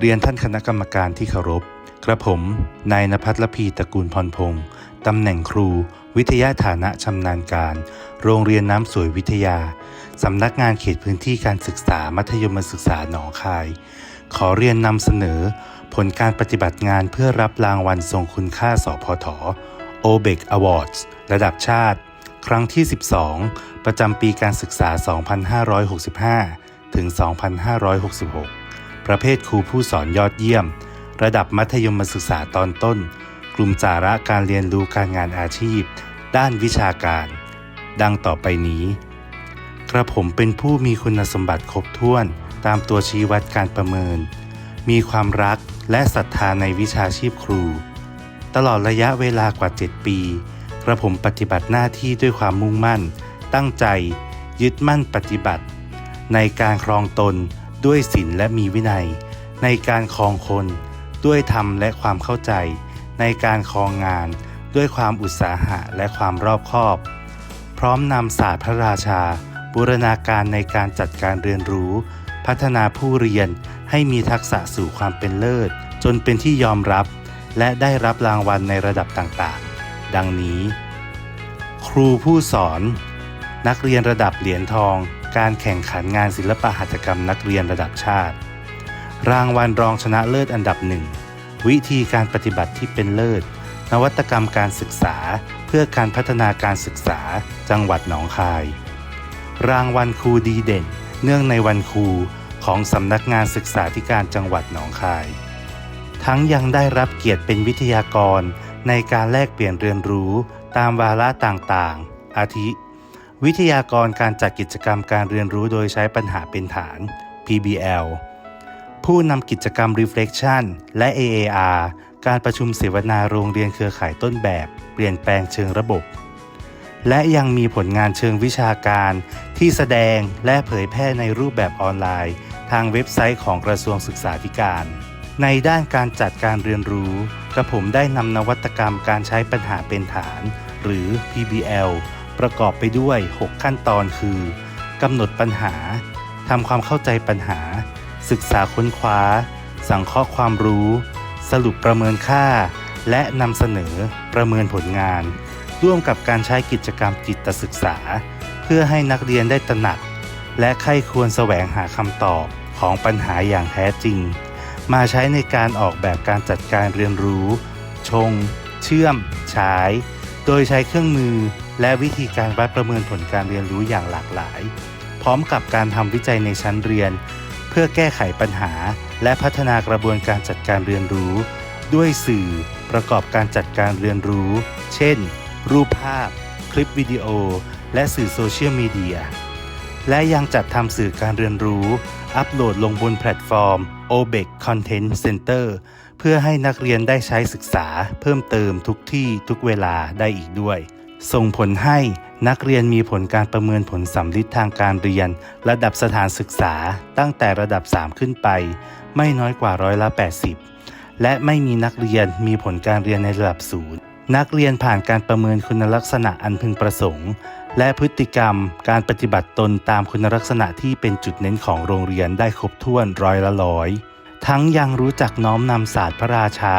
เรียนท่านคณะกรรมการที่เคารพ กระผม นายนภัทรพีตระกูลพรพงศ์ตำแหน่งครู วิทยาฐานะชำนาญการ โรงเรียนน้ำสวยวิทยา สำนักงานเขตพื้นที่การศึกษามัธยมศึกษาหนองคาย ขอเรียนนำเสนอ ผลการปฏิบัติงานเพื่อรับรางวัลทรงคุณค่าสพท o b e c Awards ระดับชาติ ครั้งที่ 12 ประจำปีการศึกษา 2565 ถึง 2566 ประเภทครูผู้สอนยอดเยี่ยม ระดับมัธยมศึกษาตอนต้น กลุ่มสาระการเรียนรู้การงานอาชีพ ด้านวิชาการ ดังต่อไปนี้ กระผมเป็นผู้มีคุณสมบัติครบถ้วนตามตัวชี้วัดการประเมิน มีความรักและศรัทธาในวิชาชีพครู ตลอดระยะเวลากว่า 7 ปี กระผมปฏิบัติหน้าที่ด้วยความมุ่งมั่น ตั้งใจ ยึดมั่นปฏิบัติ ในการครองตน ด้วยศีลและมีวินัย ในการครองคน ด้วยธรรมและความเข้าใจ ในการครองงาน ด้วยความอุตสาหะและความรอบคอบ พร้อมนำศาสตร์พระราชา บูรณาการในการจัดการเรียนรู้ พัฒนาผู้เรียนให้มีทักษะสู่ความเป็นเลิศ จนเป็นที่ยอมรับ และได้รับรางวัลในระดับต่างๆ ดังนี้ ครูผู้สอน นักเรียนระดับเหรียญทอง การแข่งขันงานศิลปหัตถกรรมนักเรียนระดับชาติ รางวัลรองชนะเลิศอันดับหนึ่ง วิธีการปฏิบัติที่เป็นเลิศ นวัตกรรมการศึกษา เพื่อการพัฒนาการศึกษา จังหวัดหนองคาย รางวัลครูดีเด่น เนื่องในวันครูของสำนักงานศึกษาธิการจังหวัดหนองคาย ทั้งยังได้รับเกียรติเป็นวิทยากรในการแลกเปลี่ยนเรียนรู้ตามวาระต่างๆ อาทิ วิทยากรการจัดกิจกรรมการเรียนรู้โดยใช้ปัญหาเป็นฐาน PBL ผู้นำกิจกรรม Reflection และ AAR การประชุมเสวนาโรงเรียนเครือข่ายต้นแบบ เปลี่ยนแปลงเชิงระบบ และยังมีผลงานเชิงวิชาการที่แสดงและเผยแพร่ในรูปแบบออนไลน์ ทางเว็บไซต์ของกระทรวงศึกษาธิการ ในด้านการจัดการเรียนรู้ กระผมได้นำนวัตกรรมการใช้ปัญหาเป็นฐาน หรือ PBL ประกอบไปด้วย 6 ขั้นตอนคือกำหนดปัญหาทำความเข้าใจปัญหา ศึกษาค้นคว้า สังเคราะห์ความรู้ สรุปประเมินค่า และนำเสนอประเมินผลงาน ร่วมกับการใช้กิจกรรมจิตศึกษา เพื่อให้นักเรียนได้ตระหนัก และใครควรแสวงหาคำตอบของปัญหาอย่างแท้จริง มาใช้ในการออกแบบการจัดการเรียนรู้ ชง เชื่อมฉาย โดยใช้เครื่องมือและวิธีการวัดประเมินผลการเรียนรู้อย่างหลากหลาย พร้อมกับการทำวิจัยในชั้นเรียน เพื่อแก้ไขปัญหา และพัฒนากระบวนการจัดการเรียนรู้ ด้วยสื่อประกอบการจัดการเรียนรู้ เช่น รูปภาพ คลิปวิดีโอ และสื่อโซเชียลมีเดีย และยังจัดทำสื่อการเรียนรู้ อัปโหลดลงบนแพลตฟอร์ม OBEC Content Center เพื่อให้นักเรียนได้ใช้ศึกษาเพิ่มเติมทุกที่ทุกเวลาได้อีกด้วย ส่งผลให้นักเรียนมีผลการประเมินผลสำลิดทางการเรียน ระดับสถานศึกษาตั้งแต่ระดับ 3 ขึ้นไป ไม่น้อยกว่าร้อยละ 80 และไม่มีนักเรียนมีผลการเรียนในระดับศูนย์นักเรียนผ่านการประเมินคุณลักษณะอันพึงประสงค์ และพฤติกรรมการปฏิบัติตนตามคุณลักษณะที่เป็นจุดเน้นของโรงเรียนได้ครบถ้วนร้อยละร้อย ทั้งยังรู้จักน้อมนำศาสตร์พระราชา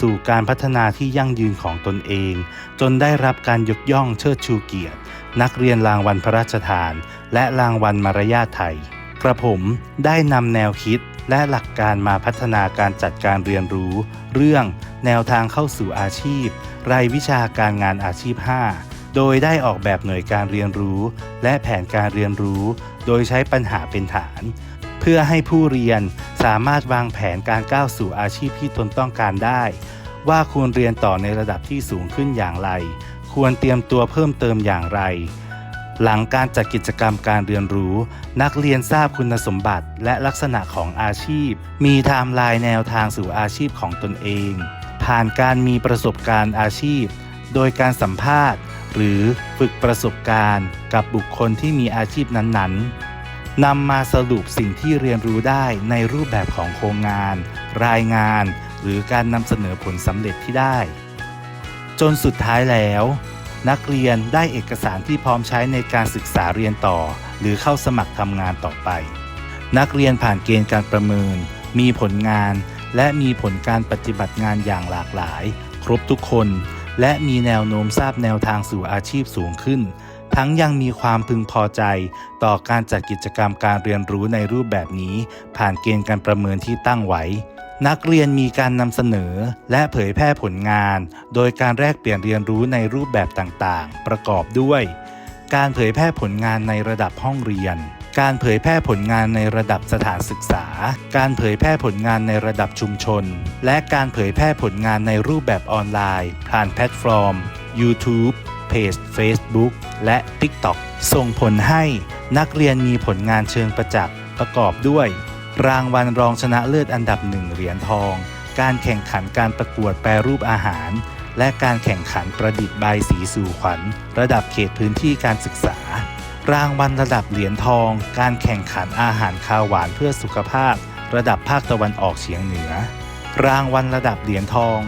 สู่การพัฒนาที่ยั่งยืนของตนเอง จนได้รับการยกย่องเชิดชูเกียรติ นักเรียนรางวัลพระราชทาน และรางวัลมารยาทไทย กระผมได้นำแนวคิดและหลักการมาพัฒนาการจัดการเรียนรู้ เรื่องแนวทางเข้าสู่อาชีพ รายวิชาการงานอาชีพ 5 โดยได้ออกแบบหน่วยการเรียนรู้ และแผนการเรียนรู้ โดยใช้ปัญหาเป็นฐาน เพื่อให้ผู้เรียน สามารถวางแผนการก้าวสู่อาชีพที่ตนต้องการได้ ว่าควรเรียนต่อในระดับที่สูงขึ้นอย่างไร ควรเตรียมตัวเพิ่มเติมอย่างไร หลังการจัดกิจกรรมการเรียนรู้ นักเรียนทราบคุณสมบัติและลักษณะของอาชีพ มีไทม์ไลน์แนวทางสู่อาชีพของตนเอง ผ่านการมีประสบการณ์อาชีพ โดยการสัมภาษณ์ หรือฝึกประสบการณ์ กับบุคคลที่มีอาชีพนั้นๆ นำมาสรุปสิ่งที่เรียนรู้ได้ในรูปแบบของโครงงาน รายงาน หรือการนำเสนอผลสำเร็จที่ได้ จนสุดท้ายแล้ว นักเรียนได้เอกสารที่พร้อมใช้ในการศึกษาเรียนต่อ หรือเข้าสมัครทำงานต่อไป นักเรียนผ่านเกณฑ์การประเมิน มีผลงาน และมีผลการปฏิบัติงานอย่างหลากหลาย ครบทุกคน และมีแนวโน้มทราบแนวทางสู่อาชีพสูงขึ้น ทั้งยังมีความพึงพอใจ ต่อการจัดกิจกรรมการเรียนรู้ในรูปแบบนี้ ผ่านเกณฑ์การประเมินที่ตั้งไว้ นักเรียนมีการนำเสนอและเผยแพร่ผลงาน โดยการแลกเปลี่ยนเรียนรู้ในรูปแบบต่างๆ ประกอบด้วย การเผยแพร่ผลงานในระดับห้องเรียนการเผยแพร่ผลงานในระดับสถานศึกษา การเผยแพร่ผลงานในระดับชุมชน และการเผยแพร่ผลงานในรูปแบบออนไลน์ ผ่านแพลตฟอร์ม YouTube จ Facebook และ TikTok ส่งผลให้นักเรียนมีผลงานเชิงประจักษ์ประกอบด้วย รางวัลรองชนะเลิศอันดับหนึ่งเหรียญทอง การแข่งขันการประกวดแปรรูปอาหาร และการแข่งขันประดิษฐ์ใบสีสู่ขวัญ ระดับเขตพื้นที่การศึกษา รางวัลระดับเหรียญทอง การแข่งขันอาหารคาวหวานเพื่อสุขภาพ ระดับภาคตะวันออกเฉียงเหนือ รางวัลระดับเหรียญทอง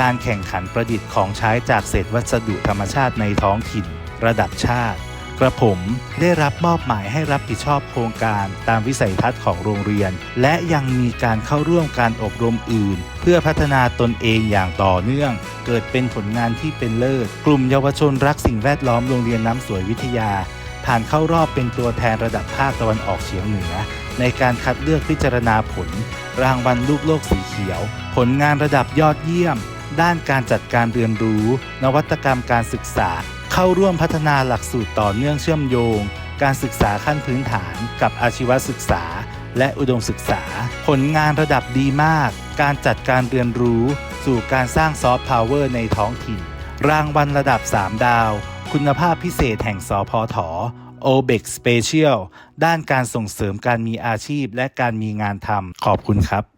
การแข่งขันประดิษฐ์ของใช้จากเศษวัสดุธรรมชาติในท้องถิ่น ระดับชาติ กระผมได้รับมอบหมายให้รับผิดชอบโครงการตามวิสัยทัศน์ของโรงเรียน และยังมีการเข้าร่วมการอบรมอื่น เพื่อพัฒนาตนเองอย่างต่อเนื่อง เกิดเป็นผลงานที่เป็นเลิศ กลุ่มเยาวชนรักสิ่งแวดล้อมโรงเรียนน้ำสวยวิทยา ผ่านเข้ารอบเป็นตัวแทนระดับภาคตะวันออกเฉียงเหนือ ในการคัดเลือกพิจารณาผล รางวัลลูกโลกสีเขียว ผลงานระดับยอดเยี่ยม ด้านการจัดการเรียนรู้ นวัตกรรมการศึกษา เข้าร่วมพัฒนาหลักสูตรต่อเนื่องเชื่อมโยง การศึกษาขั้นพื้นฐาน กับอาชีวศึกษา และอุดมศึกษา ผลงานระดับดีมาก การจัดการเรียนรู้ สู่การสร้างซอฟต์พาวเวอร์ในท้องถิ่น รางวัลระดับ 3 ดาว คุณภาพพิเศษแห่งสพท o b e x Special ด้านการส่งเสริมการมีอาชีพและการมีงานทำขอบคุณครับ